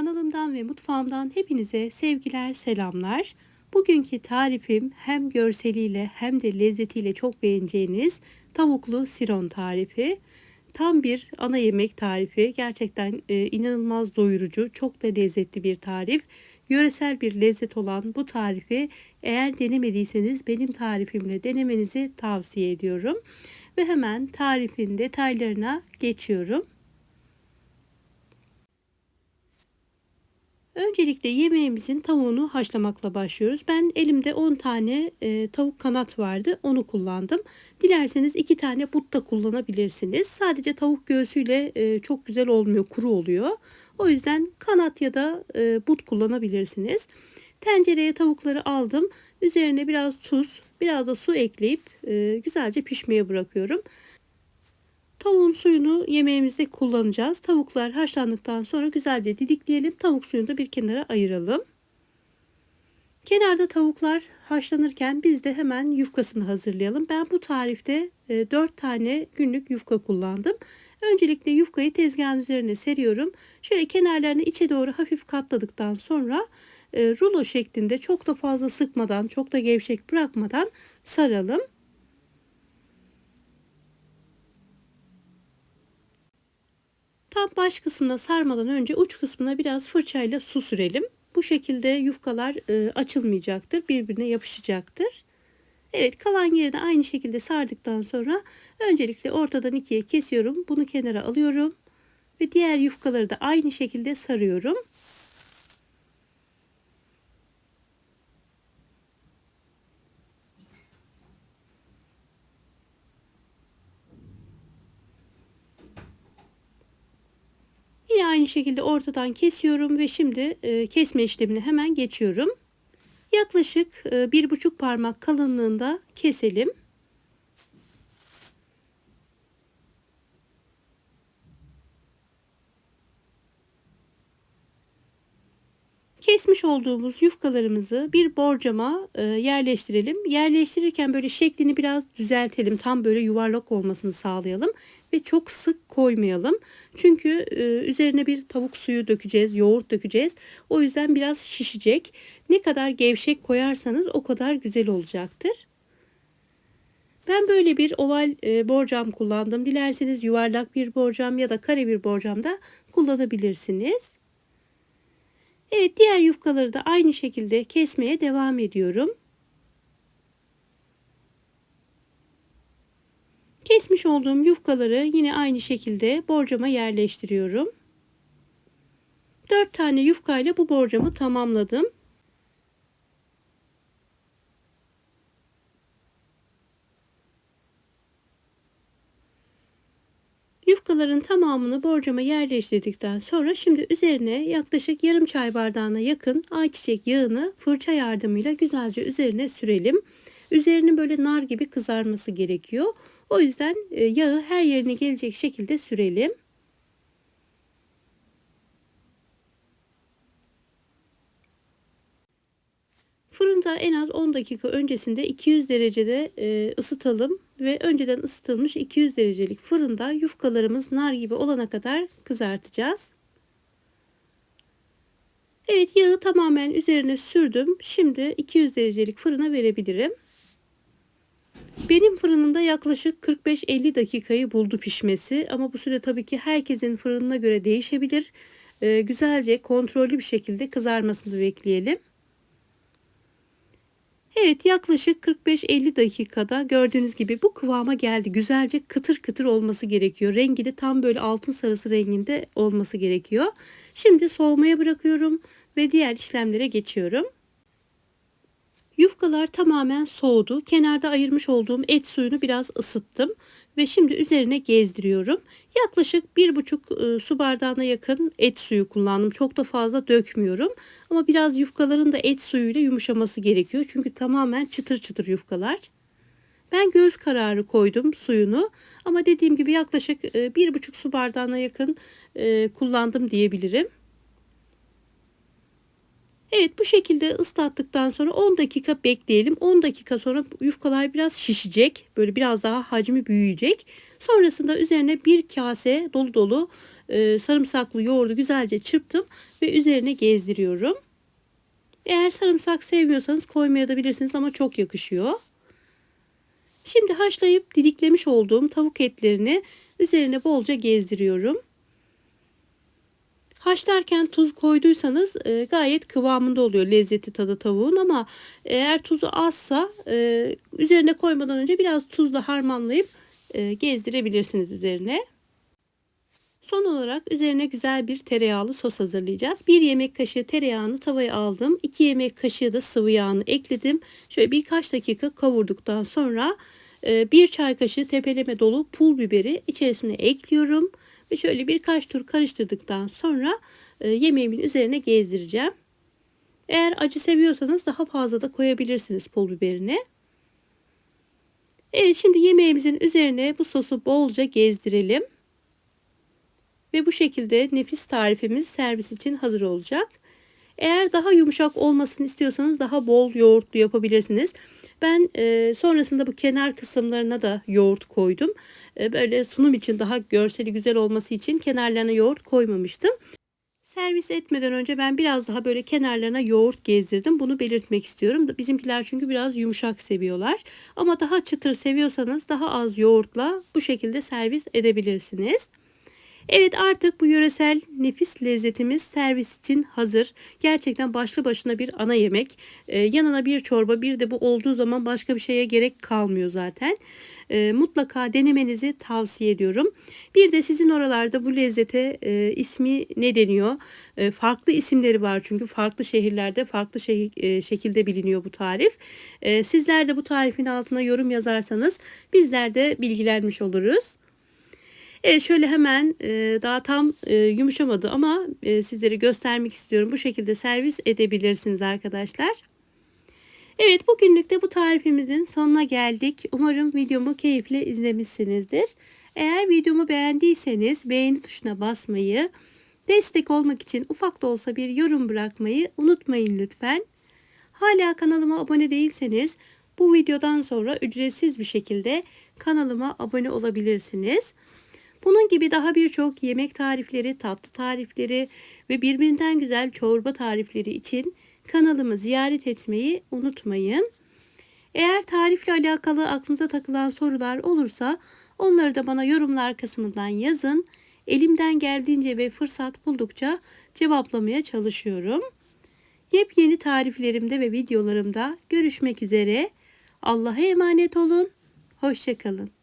Kanalımdan ve mutfağımdan hepinize sevgiler, selamlar. Bugünkü tarifim hem görseliyle hem de lezzetiyle çok beğeneceğiniz tavuklu siron tarifi. Tam bir ana yemek tarifi. Gerçekten e, inanılmaz doyurucu, çok da lezzetli bir tarif. Yöresel bir lezzet olan bu tarifi eğer denemediyseniz benim tarifimle denemenizi tavsiye ediyorum. Ve hemen tarifin detaylarına geçiyorum. Öncelikle yemeğimizin tavuğunu haşlamakla başlıyoruz. Ben elimde 10 tane e, tavuk kanat vardı. Onu kullandım. Dilerseniz 2 tane but da kullanabilirsiniz. Sadece tavuk göğsüyle e, çok güzel olmuyor. Kuru oluyor. O yüzden kanat ya da e, but kullanabilirsiniz. Tencereye tavukları aldım. Üzerine biraz tuz, biraz da su ekleyip e, güzelce pişmeye bırakıyorum. Tavuğun suyunu yemeğimizde kullanacağız. Tavuklar haşlandıktan sonra güzelce didikleyelim. Tavuk suyunu da bir kenara ayıralım. Kenarda tavuklar haşlanırken biz de hemen yufkasını hazırlayalım. Ben bu tarifte 4 e, tane günlük yufka kullandım. Öncelikle yufkayı tezgahın üzerine seriyorum. Şöyle kenarlarını içe doğru hafif katladıktan sonra e, rulo şeklinde çok da fazla sıkmadan, çok da gevşek bırakmadan saralım. Tam baş kısmına sarmadan önce uç kısmına biraz fırçayla su sürelim. Bu şekilde yufkalar e, açılmayacaktır, birbirine yapışacaktır. Evet kalan yeri de aynı şekilde sardıktan sonra öncelikle ortadan ikiye kesiyorum. Bunu kenara alıyorum ve diğer yufkaları da aynı şekilde sarıyorum. Yine aynı şekilde ortadan kesiyorum ve şimdi e, kesme işlemine hemen geçiyorum. Yaklaşık e, bir buçuk parmak kalınlığında keselim. Kesmiş olduğumuz yufkalarımızı bir borcama e, yerleştirelim. Yerleştirirken böyle şeklini biraz düzeltelim. Tam böyle yuvarlak olmasını sağlayalım ve çok sık koymayalım. Çünkü e, üzerine bir tavuk suyu dökeceğiz, yoğurt dökeceğiz. O yüzden biraz şişecek. Ne kadar gevşek koyarsanız o kadar güzel olacaktır. Ben böyle bir oval e, borcam kullandım. Dilerseniz yuvarlak bir borcam ya da kare bir borcam da kullanabilirsiniz. Evet diğer yufkaları da aynı şekilde kesmeye devam ediyorum. Kesmiş olduğum yufkaları yine aynı şekilde borcama yerleştiriyorum. 4 tane yufkayla bu borcamı tamamladım. Yufkaların tamamını borcama yerleştirdikten sonra şimdi üzerine yaklaşık yarım çay bardağına yakın ayçiçek yağını fırça yardımıyla güzelce üzerine sürelim. Üzerinin böyle nar gibi kızarması gerekiyor. O yüzden e, yağı her yerine gelecek şekilde sürelim. Fırında en az 10 dakika öncesinde 200 derecede e, ısıtalım ve önceden ısıtılmış 200 derecelik fırında yufkalarımız nar gibi olana kadar kızartacağız. Evet yağı tamamen üzerine sürdüm. Şimdi 200 derecelik fırına verebilirim. Benim fırınımda yaklaşık 45-50 dakikayı buldu pişmesi ama bu süre tabii ki herkesin fırınına göre değişebilir. Ee, güzelce kontrollü bir şekilde kızarmasını bekleyelim. Evet yaklaşık 45-50 dakikada gördüğünüz gibi bu kıvama geldi. Güzelce kıtır kıtır olması gerekiyor. Rengi de tam böyle altın sarısı renginde olması gerekiyor. Şimdi soğumaya bırakıyorum ve diğer işlemlere geçiyorum. Yufkalar tamamen soğudu. Kenarda ayırmış olduğum et suyunu biraz ısıttım ve şimdi üzerine gezdiriyorum. Yaklaşık bir buçuk e, su bardağına yakın et suyu kullandım. Çok da fazla dökmüyorum. Ama biraz yufkaların da et suyuyla yumuşaması gerekiyor. Çünkü tamamen çıtır çıtır yufkalar. Ben göz kararı koydum suyunu ama dediğim gibi yaklaşık e, bir buçuk su bardağına yakın e, kullandım diyebilirim. Evet bu şekilde ıslattıktan sonra 10 dakika bekleyelim. 10 dakika sonra yufkalar biraz şişecek. Böyle biraz daha hacmi büyüyecek. Sonrasında üzerine bir kase dolu dolu e, sarımsaklı yoğurdu güzelce çırptım ve üzerine gezdiriyorum. Eğer sarımsak sevmiyorsanız koymayabilirsiniz ama çok yakışıyor. Şimdi haşlayıp didiklemiş olduğum tavuk etlerini üzerine bolca gezdiriyorum. Haşlarken tuz koyduysanız e, gayet kıvamında oluyor lezzeti tadı tavuğun ama eğer tuzu azsa e, üzerine koymadan önce biraz tuzla harmanlayıp e, gezdirebilirsiniz üzerine. Son olarak üzerine güzel bir tereyağlı sos hazırlayacağız. 1 yemek kaşığı tereyağını tavaya aldım. 2 yemek kaşığı da sıvı yağını ekledim. Şöyle birkaç dakika kavurduktan sonra 1 çay kaşığı tepeleme dolu pul biberi içerisine ekliyorum. Ve şöyle birkaç tur karıştırdıktan sonra e, yemeğimin üzerine gezdireceğim. Eğer acı seviyorsanız daha fazla da koyabilirsiniz pul biberini. Evet şimdi yemeğimizin üzerine bu sosu bolca gezdirelim. Ve bu şekilde nefis tarifimiz servis için hazır olacak. Eğer daha yumuşak olmasını istiyorsanız daha bol yoğurtlu yapabilirsiniz. Ben e, sonrasında bu kenar kısımlarına da yoğurt koydum. E, böyle sunum için daha görseli güzel olması için kenarlarına yoğurt koymamıştım. Servis etmeden önce ben biraz daha böyle kenarlarına yoğurt gezdirdim. Bunu belirtmek istiyorum. Bizimkiler çünkü biraz yumuşak seviyorlar. Ama daha çıtır seviyorsanız daha az yoğurtla bu şekilde servis edebilirsiniz. Evet artık bu yöresel nefis lezzetimiz servis için hazır. Gerçekten başlı başına bir ana yemek. Ee, yanına bir çorba bir de bu olduğu zaman başka bir şeye gerek kalmıyor zaten. Ee, mutlaka denemenizi tavsiye ediyorum. Bir de sizin oralarda bu lezzete e, ismi ne deniyor? E, farklı isimleri var çünkü farklı şehirlerde farklı şey, e, şekilde biliniyor bu tarif. E, sizler de bu tarifin altına yorum yazarsanız bizler de bilgilenmiş oluruz. Evet şöyle hemen e, daha tam e, yumuşamadı ama e, sizlere göstermek istiyorum. Bu şekilde servis edebilirsiniz arkadaşlar. Evet bugünlük de bu tarifimizin sonuna geldik. Umarım videomu keyifle izlemişsinizdir. Eğer videomu beğendiyseniz beğeni tuşuna basmayı, destek olmak için ufak da olsa bir yorum bırakmayı unutmayın lütfen. Hala kanalıma abone değilseniz bu videodan sonra ücretsiz bir şekilde kanalıma abone olabilirsiniz. Bunun gibi daha birçok yemek tarifleri, tatlı tarifleri ve birbirinden güzel çorba tarifleri için kanalımı ziyaret etmeyi unutmayın. Eğer tarifle alakalı aklınıza takılan sorular olursa onları da bana yorumlar kısmından yazın. Elimden geldiğince ve fırsat buldukça cevaplamaya çalışıyorum. Yepyeni tariflerimde ve videolarımda görüşmek üzere. Allah'a emanet olun. Hoşçakalın.